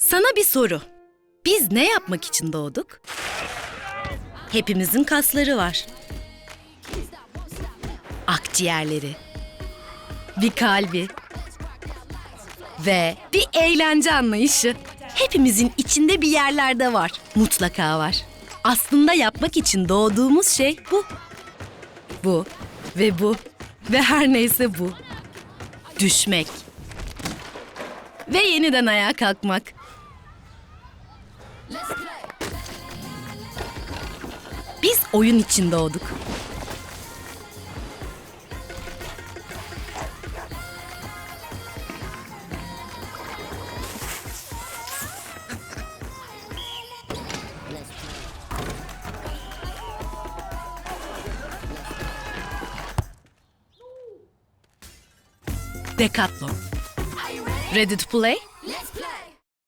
Sana bir soru. Biz ne yapmak için doğduk? Hepimizin kasları var. Akciğerleri. Bir kalbi. Ve bir eğlence anlayışı. Hepimizin içinde bir yerlerde var. Mutlaka var. Aslında yapmak için doğduğumuz şey bu. Bu ve bu ve her neyse bu. Düşmek. Ve yeniden ayağa kalkmak. Biz oyun için doğduk. Decathlon. Ready to play?